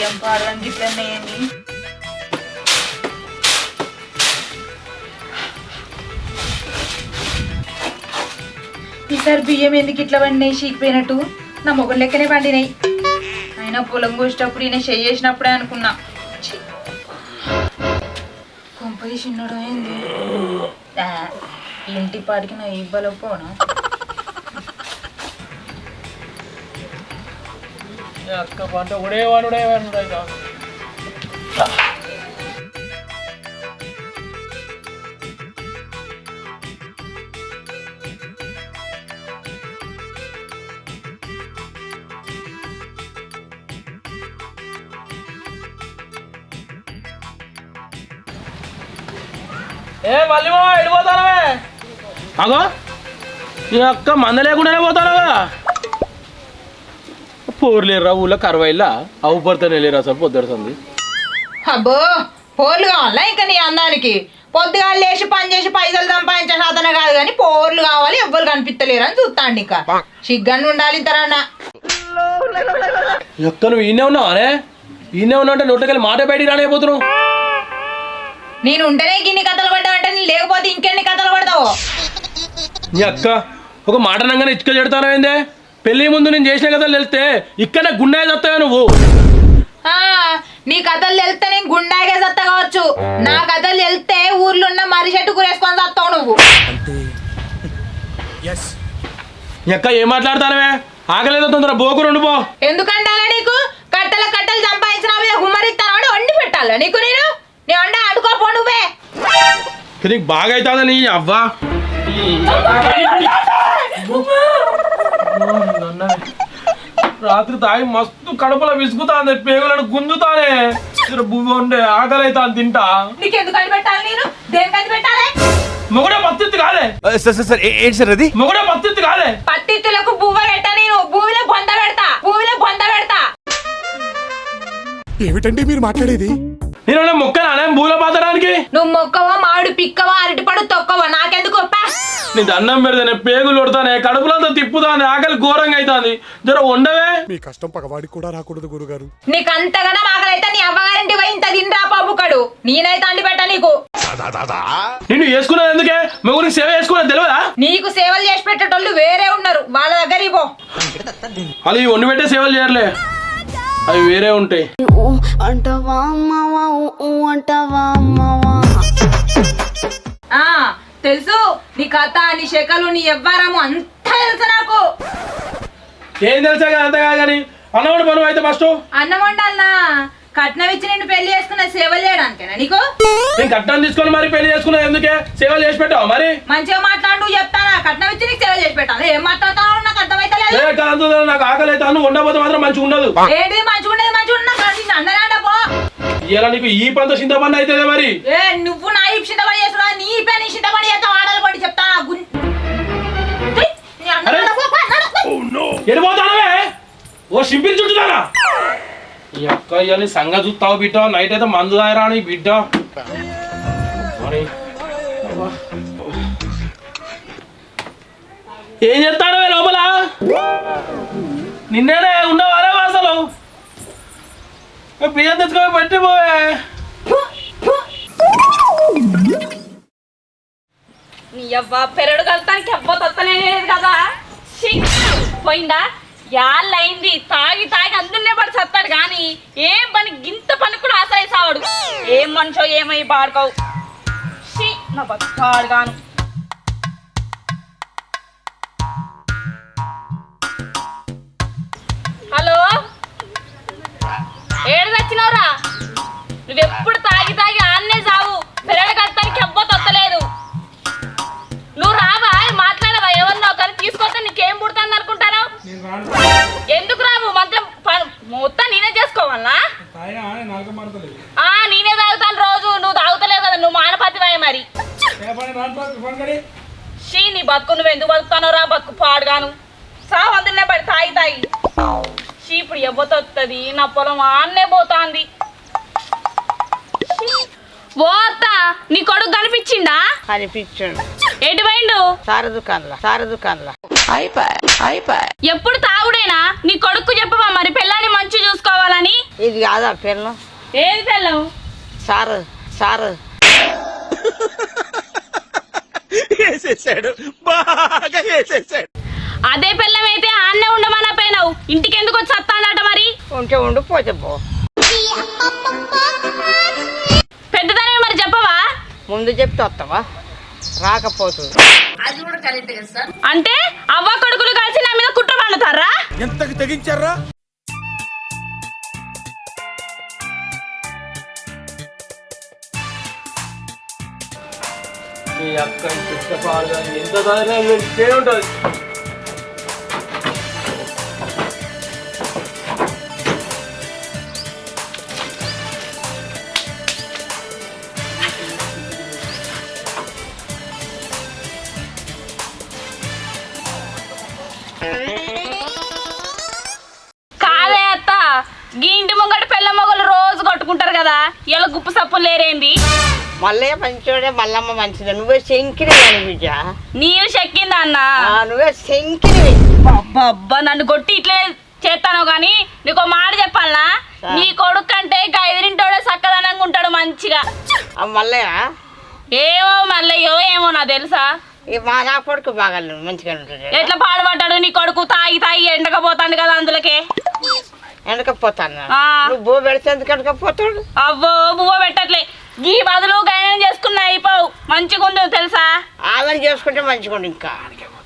బియ్యం పాడడం గిట్లనే ఈసారి బియ్యం ఎందుకు ఇట్లా పండినాయి చీకిపోయినట్టు. నా మొగలు లెక్కనే పండినాయి అయినా పొలం కోసేటప్పుడు ఈయన చెయ్యి చేసినప్పుడే అనుకున్నా. కొంపది చిన్నడు ఏంది? ఇంటి పాటికి నా ఇవ్వలేకపోనా పోనా అక్క ఉడేవాడు ఉడేవాడు ఏ మళ్ళీ వెళ్ళిపోతానవే అగో ఈ అక్క మంద లేకుండానే పోతానవా. పోర్లేరా ఊళ్ళో కరవైలా అవు పడితేనే లేరు అసలు పొద్దుడుతుంది అబ్బో పోర్లు కావాలా ఇంకా నీ అందానికి? పొద్దుగా లేచి పని చేసి పైసలు సంపాదించే సాధన కాదు కానీ పోర్లు కావాలి ఎవ్వరు కనిపిస్తలేరు అని చూస్తాండి ఇంకా. సిగ్గన్ను ఉండాలి ఇతరన్న ఎక్క నువ్వు ఈయనే ఉన్నావా అనే ఈయనే ఉన్నావు అంటే నోట్లకెళ్ళి మాట బయటికి రానిపోతున్నావు నేను ఉంటేనే గిన్ని కథలు పడ్డావంటే నేను లేకపోతే ఇంకెన్ని కథలు పడతావు? నీ అక్క ఒక మాట నంగానే ఇటుక చెడతానైందే పెళ్ళి ముందు నేను చేసిన కథలు వెళ్తే ఇక్కడనే గుండె చస్తావా నువ్వు? ఆ, నీ కథలు వెళ్తే నేను గుండాగే సత్తా కావచ్చు. నా కథలు వెళ్తే ఊర్లో ఉన్న మర్రి చెట్టు కూరేసుకొని సత్తావు నువ్వు. నీ అక్క ఏం మాట్లాడతానవే? ఆకలేదో తొందర బోకు రెండు పో. ఎందుకంటాలా నీకు? కట్టల కట్టలు సంపాదించిన మీద గుమ్మరిస్తాను వండి పెట్టాలా నీకు నేను? నీ వండ అడుకోపో నువ్వే. నీకు బాగా అవుతుందని అవ్వా? రాత్రి తాగి మస్తు కడుపులో విసుగుతాంది పేగులను గుంజుతానే. బువ్వ ఉండే ఆకలి అవుతాను తింటా నేను? మొగడే పత్తిత్తు కాదే సార్ సార్ సార్ ఏ- ఏంటి సార్ అది? మొగడే పత్తిత్తు కాదే పత్తిత్తులకు బువ్వ పెట్ట నేను. భూమిలో బొంద పెడతా. భూమిలో బొంద పెడతా. ఏమిటండి మీరు మాట్లాడేది? నేను మొక్కనా? భూలో పాతడానికి? నువ్వు మొక్కవా మామిడి పిక్కవా అరటిపడు తొక్కవా? నీ దండం పెడతానే పేగులు కొడతానే కడుపులంతా తిప్పుతానే ఆకలి ఘోరంగా అవుతుంది జర ఉండవే మీ కష్టం పగవాడికి కూడా రాకూడదు గురుగారు. నీకు అంతగానో ఆకలైతే నీ అవ్వగారింటి పోయి ఇంత తిండ్రా పాపుకడు నేనైతే అండి పెట్ట నీకు. నిన్ను వేసుకున్నది ఎందుకే? మొగుడికి సేవ చేసుకున్నది తెలియదా నీకు సేవలు చేసి పెట్టేటోళ్ళు వేరే ఉన్నారు. వాళ్ళ దగ్గర ఇవ్వు వాళ్ళు ఈ వండి పెట్టే సేవలు చేయర్లే. అవి వేరే ఉంటాయి. అంటావా అంటావా అమ్మవా. ఆ తెలుసు? నీ కథ నీ శకలు నీ ఎవ్వరము అంతా తెలుసు నాకు. ఏం తెలుసా కదా అంత కాదు కానీ అన్నవాడు పనులు అయితే ఫస్ట్ అన్నం వండాలనా కట్నం ఇచ్చి నిన్ను పెళ్ళి చేసుకున్న సేవలు చేయడానికేనా నీకు? నేను కట్నం తీసుకొని మరి పెళ్ళి చేసుకున్నది ఎందుకే? సేవలు చేసి పెట్టావు మరి? మంచిగా మాట్లాడు చెప్తానా? కట్నం ఇచ్చి నీకు సేవ చేసి పెట్టాలి. ఏం మాట్లాడతావు? నాకు అర్థమైతే ఏ లేదు కాదు నాకు ఆకలి అయితే అన్ను ఉండకపోతే మాత్రం మంచిగా ఉండదు. ఏంటి? మంచిగా ఉండేది మంచిగా ఉన్నా అందరాడ పో. ఇలా నీకు ఈ పంత చింతపండు అవుతుంది మరి? ఏ వెళ్ళిపోతానవే. ఓ సింపిల్ చుట్టుతారా ఈ అక్క ఇవన్నీ సంగ చూస్తావు బిడ్డ. నైట్ అయితే మందు దాయరా నీ బిడ్డ. ఏం చెప్తానవే లోపల? నిన్నేనే ఉండవారే అసలు ఏ బియ్యం తెచ్చుకొని పెట్టిపోయే నీ అవ్వ పెరడు కలుతానికి అవ్వ తత్తనే లేదు కదా. పోయిందా? యాళ్ళయింది. తాగి తాగి అందులోనే పడి చస్తాడు కానీ ఏం పని? గింత పని కూడా ఆశ ఏం మనిషో ఏమై పాడుకోవు నా బతుకాడు గాను. షీ నీ బతుకు నువ్వు ఎందుకు బతుకుతానో రా బతుకు పాడుగాను. అందులోనే పడి తాగి తాగి. షీ ఇప్పుడు ఎవ్వతొత్తది నా పొలం ఆన్నే పోతాంది. పోతా నీ కొడుకు కనిపించిండా? కనిపించాడు. ఎటు పోయిండు? సార దుకాణంలో సార దుకాణంలో. ఎప్పుడు తాగుడేనా? నీ కొడుకు చెప్పవా మరి పిల్లాని మంచి చూసుకోవాలని? ఇది కాదా పిల్లం ఏది పెళ్ళం? Sir sir. వేసేసాడు. బాగా వేసేసాడు. అదే పెళ్ళం అయితే ఆన్నే ఉండమన్నా పోయినావు ఇంటికి ఎందుకు వచ్చి వస్తానట మరి? ఉంటే ఉండు పోతే పో. పెద్దదాని మరి చెప్పవా? ముందు చెప్తే వస్తావా? రాకపోతుంది అంటే అవ్వ కొడుకులు కలిసి నా మీద కుట్ర పండుతారా ఎంతకు తెగించారా? ఈ అక్క పిట్ట ఎంత ధైర్యం నేను ఉంటుంది కొట్టుకుంటారు కదా? ఇలా గుప్పు సప్పులు లేరేంది? మళ్ళీ మంచోడే మల్లమ్మ మంచిదే. నువ్వే బిడ్డ నీరు చెక్కిందా అన్న? నువ్వే శంకిరివి అబ్బా నన్ను కొట్టి ఇట్లే చేస్తాను కానీ నీకు మాట చెప్పాలనా? నీ కొడుకు కంటే ఇంకా ఎదిరింటోడే చక్కదనంగా ఉంటాడు మంచిగా. మల్లయ్య. ఏమో మళ్ళయ్యో ఏమో నా తెలుసా? మా నా కొడుకు బాగా మంచిగా ఉంటుంది ఎట్లా పాడుపడ్డాడు నీ కొడుకు? తాగి తాగి ఎండకపోతాడు కదా అందులోకే. వెనకపోతాను. నువ్వు బో పెడితే ఎందుకు వెనకపోతాడు అవ్వో బువ్వ పెట్టట్లే. ఈ బదులు గాయనం చేసుకున్న అయిపోవు. మంచిగా ఉందో తెలుసా? ఆమెను చేసుకుంటే మంచిగా ఉండు ఇంకా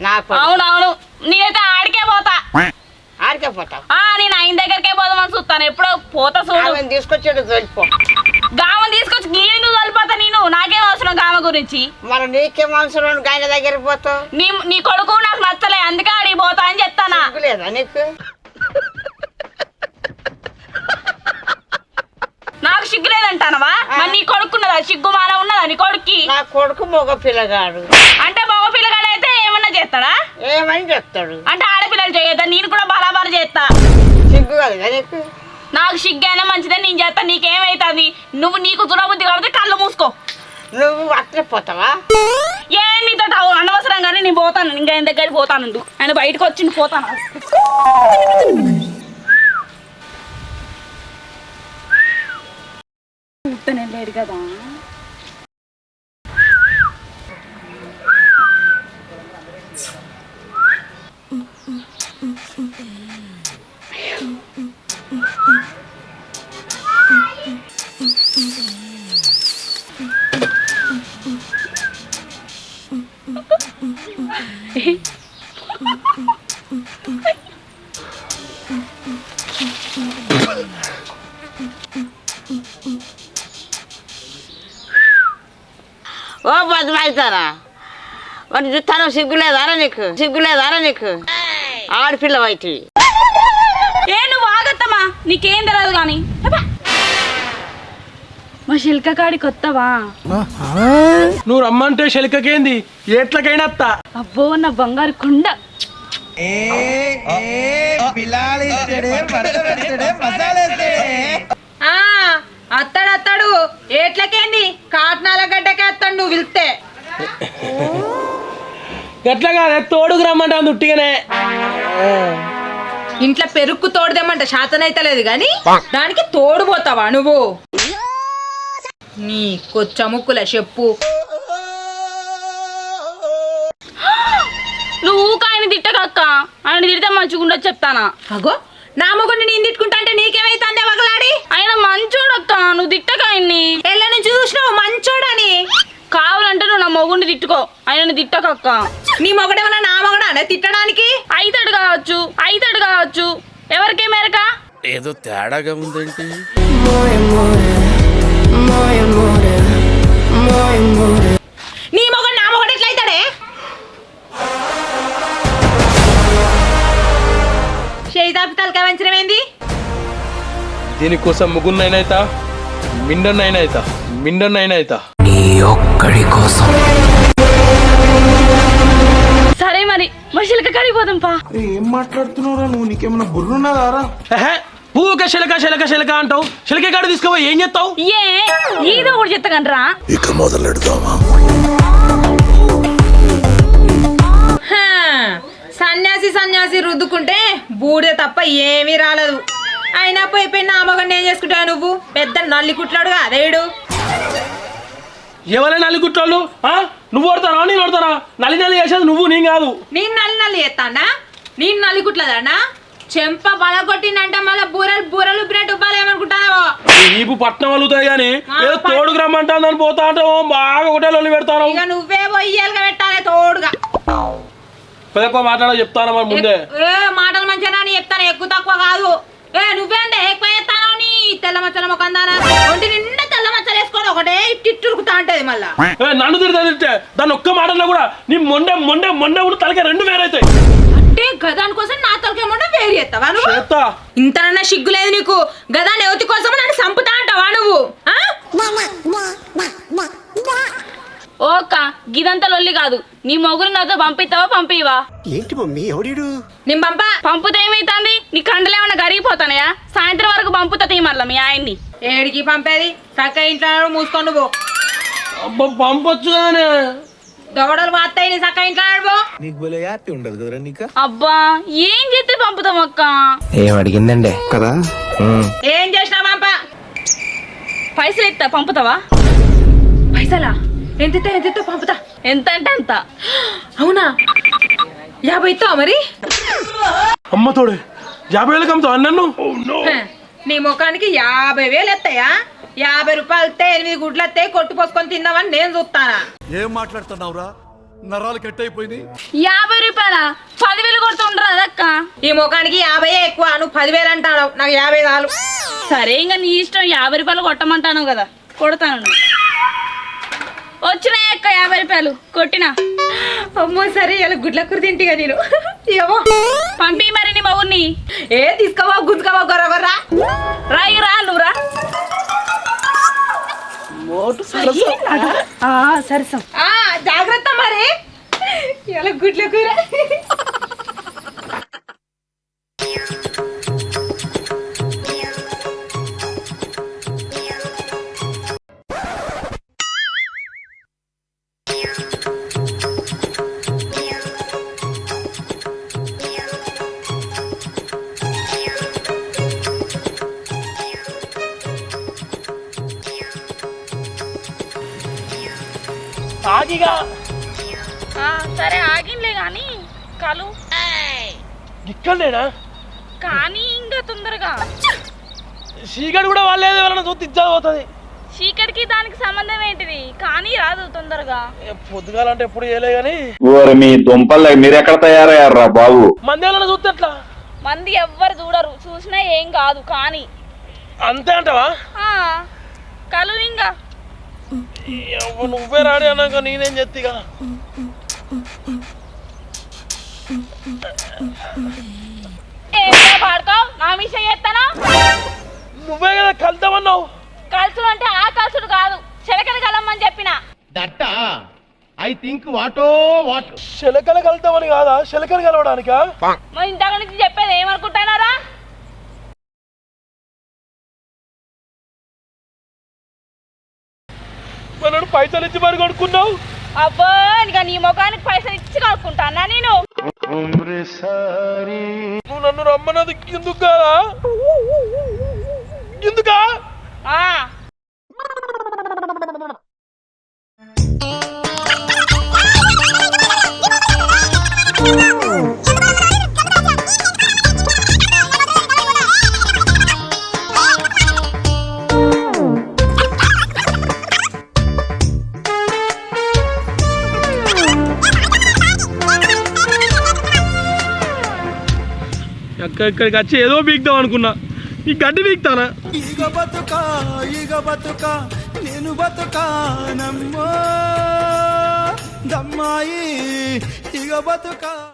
నాకు అవునవును. నేనైతే ఆడికే పోతా. ఆడికే పోతావు? ఆ నేను ఆయన దగ్గరికే పోదామని చూస్తాను. ఎప్పుడో పోతా చూడు. ఆమెను తీసుకొచ్చేది తోలిపో గామ తీసుకొచ్చి గీను తోలిపోతా నేను? నాకేం అవసరం గామ గురించి? మరి నీకే అవసరం? గాయన దగ్గరికి పోతావు? నీ నీ కొడుకు నాకు నచ్చలే. అందుకే ఆడికి పోతా అని చెప్తానా? నీకు? లేదంటానవా మరి నీ కొడుకున్నదా? సిగ్గు మాన ఉన్నదా నీ కొడుక్కి? నా కొడుకు మగ పిల్లగాడు. అంటే మగ పిల్లగాడు అయితే ఏమన్నా చేస్తాడా? ఏమని చెప్తాడు? అంటే ఆడపిల్లలు చేయొద్దా? నేను కూడా బరాబర్ చేస్తా. సిగ్గు కదా నీకు? నాకు సిగ్గైనా మంచిదే నేను చేస్తా. నీకేమైతుంది? నువ్వు నీకు దురబుద్ధి కాబట్టి కళ్ళు మూసుకో. నువ్వు అట్లే పోతావా? ఏ నీతో అనవసరం కానీ నేను పోతాను. ఇంకా ఆయన దగ్గరికి పోతాను. ఆయన బయటకు వచ్చి పోతాను. ఉత్తనే లేడు కదా ఓ బదమాయితారా మరి చూస్తాను సిగ్గు లేదారా నీకు? సిగ్గు లేదారా నీకు? ఆడపిల్ల అయితే ఏ నువ్వు ఆగత్తమ్మా. నీకేం తెలియదు కానీ. మా శిల్క కాడికి వస్తావా నువ్వు రమ్మంటే శలికకేంది? ఎట్లకైనా అత్త అబ్బో నా బంగారు కుండ. ఆ అత్తాడు అత్తాడు ఏట్లకేంది? కాట్నాల గడ్డకే అత్తాడు నువ్వు పిలిస్తే ఎట్లా కాదే తోడుకు రమ్మంటే ఉట్టిగానే. ఇంట్లో పెరుక్కు తోడుదేమంట శాతనైతలేదు గాని దానికి తోడు పోతావా నువ్వు? నీ కొచ్చముక్కుల చెప్పు. నువ్వు ఊక ఆయన తిట్టకక్క. ఆయన తిడితే మంచిగా ఉండదు చెప్తానా. అగో నా మొగుడిని నేను తిట్టుకుంటా అంటే నీకేమైతుందే వగలాడి ఆయన మంచోడక్క నువ్వు తిట్టక ఆయన్ని. ఎల్ల నుంచి చూసినావు మంచోడని. కావాలంటే నువ్వు నా మొగుడిని తిట్టుకో. ఆయనని తిట్టకక్క. నీ మొగడేమన్నా నా మొగడానే తిట్టడానికి? అయితాడు కావచ్చు అయితాడు కావచ్చు. ఎవరికే మేరక? ఏదో తేడాగా ఉందేంటి నీ మొగడు నా మొగడు ఎట్లయితాడే? చేయిదాపి తలకాయ వంచడం ఏంది? దీనికోసం ముగ్గున్నైనా మిండన్నైనా అవుతా మిండన్నైనా అవుతా సరే మరి మనుషులకి కడిగిపోదాం పా. ఎహె, ఊకే శిలక శిలక శిలక అంటావు. శిలక కాడ తీసుకోపోయి ఏం చెప్తావు ఏ ఏదో ఒకటి చెత్తకండ్రా ఇక మొదలెడదామా? హా, సన్యాసి సన్యాసి రుద్దుకుంటే బూడిద తప్ప ఏమీ రాలేదు. అయినా పోయి నా మగన్ ఏం చేసుకుంటావు నువ్వు? పెద్ద నల్లి కుట్లాడు అదేడు ఎవరైనా నల్లి కుట్టాళ్ళు ఆ? నువ్వు కొడతానా? నేను కొడతానా? నల్లి నల్లి చేసేది నువ్వు నేను కాదు. నేను నల్లి నల్లి చేస్తానా? నేను నల్లి కుట్లదానా? చెంప బలగొట్టిందంటే మళ్ళీ బూరలు బూరలు బ్రెడ్ ఉబ్బాలు ఏమనుకుంటావో ఈ వీపు పట్నం వలుగుతాయి కానీ ఏదో తోడుకు రమ్మంటాను పోతా అంటే బాగా ఒకటే పెడతాను. ఇక నువ్వే పొయ్యాలుగా పెట్టాలి తోడుగా. పెద్ద మాట్లాడ చెప్తాను ముందే. ఏ మాటలు మంచిగా చెప్తాను ఎక్కువ తక్కువ కాదు. ఏ నువ్వేంటే ఎక్కువ చేస్తాను నీ తెల్ల మచ్చల ముఖందానా? ఒంటి నిండా తెల్ల మచ్చలు వేసుకొని ఒకటే ఇట్టి ఇట్టురుకుతా ఉంటది మళ్ళా. ఏ, నన్ను తిరిగి తిరిగితే దాన్ని ఒక్క మాటలో కూడా నీ మొండె మొండె మొండె కూడా తలకే రెండు వేరైతాయి అంటే గదాని కోసం నా తలకేమో వేరు చేస్తావా నువ్వు? ఇంతనన్నా సిగ్గు లేదు నీకు. గదా నెవతి కోసం నన్ను చంపుతా అంటావా నువ్వు? ఆ? ఓ అక్క గిదంతా లొల్లి కాదు. నీ మొగుడు నాతో పంపిస్తావా పంపివా ఏంటి మమ్మీ ఎవడీడు? నేను పంపా. పంపుతే ఏమైతుంది? నీ కండలు ఏమైనా గరిగిపోతానయా సాయంత్రం వరకు పంపుతా తీ మళ్ళీ మీ ఆయన్ని. ఏడికి పంపేది? చక్క ఇంట్లో మూసుకొని అబ్బా పంపొచ్చు కదనే దొగడలు మాత్తాయి నీ చక్క ఇంట్లో నడువు నీకు భలే హ్యాపీ ఉండదు కదరా నీకు? అబ్బా ఏం చేస్తే పంపుతాం అక్క? ఏం అడిగిందండి? కదా? ఏం చేసినా పంపా. పైసలు ఇస్తా పంపుతావా? పైసలా? ఎంత ఎంత పంపుతా. ఎంత అంటే అంత. అవునా? యాభై ఇస్తావా మరి? అమ్మ తోడే యాభై వేలకు అమ్ముతావా నన్ను హ, నీ ముఖానికి యాభై వేలు ఎత్తాయా? యాభై రూపాయలు వస్తే ఎనిమిది గుడ్లు వస్తాయి కొట్టు పోసుకొని తిన్నావని నేను చూస్తానా? ఏం మాట్లాడుతున్నావురా? నరాలు కట్ అయిపోయింది యాభై రూపాయల? పదివేలు కొడుతుండ్రు అదక్క. ఈ ముఖానికి యాభై ఎక్కువ నువ్వు పదివేలు అంటావు నాకు యాభై చాలు. సరే ఇంకా నీ ఇష్టం యాభై రూపాయలు కొట్టమంటాను కదా. కొడతాను వచ్చినాయి అక్క యాభై రూపాయలు. కొట్టినా. అమ్మో సరే ఇలా గుడ్ల కూర తింటిగా నేను. ఏమో. పంపి మరి నీ మగుని ఏ తీసుకోవా గుంజుకోవా గొర్ర గొర్ర. రాయి రా నువ్వు రా. సరసం. ఆ, జాగ్రత్త మరి. ఇలా గుడ్ల కూర. ఆగిగా. ఆ, సరే ఆగింలే కానీ కలు. ఇక్కడనేనా కానీ ఇంకా తొందరగా. సీగడు కూడా వాళ్ళేది ఎవరైనా చూస్తే ఇచ్చా పోతుంది. చీకటికి దానికి సంబంధం ఏంటిది? కానీ రాదు తొందరగా. పొద్దుగాలంటే ఎప్పుడు చేయలే కానీ ఓరి మీ దుంపలు మీరెక్కడ తయారయ్యారా బాబు? మంది ఎవరైనా చూస్తే ఎట్లా? మంది ఎవ్వరు చూడరు చూసినా ఏం కాదు కానీ. అంతే అంటావా? ఆ, కలు ఇంకా. నువ్వే రాడి అన్నాక నేనేం చెత్తిగా? పాడుకో నా చేస్తానా నువ్వే కదా కలుద్దామన్నావు. కలుసుడు అంటే ఆ కలుసుడు కాదు చిలకలు కలమ్మని చెప్పిన. శిలకలు కలుద్దామని కాదా? శిలకలు కలవడానికా? మరి ఇంతకు నుంచి చెప్పేది ఏమనుకుంటున్నారా? మనం పైసలు ఇచ్చి మరి కొనుక్కున్నావు? అబ్బో ఇంకా నీ ముఖానికి పైసలు ఇచ్చి కలుపుకుంటానా నేను? నువ్వు నన్ను రమ్మన్నది ఎందుకు? కాదా ఎందుకా ఆ ఇక్కడికి వచ్చి ఏదో బీక్దాం అనుకున్నా. ఈ గడ్డి బీక్తానా? ఈగ బతుక ఇగ బతుక నేను బతుకానమ్మో. దమ్మాయి ఈగ బతుక.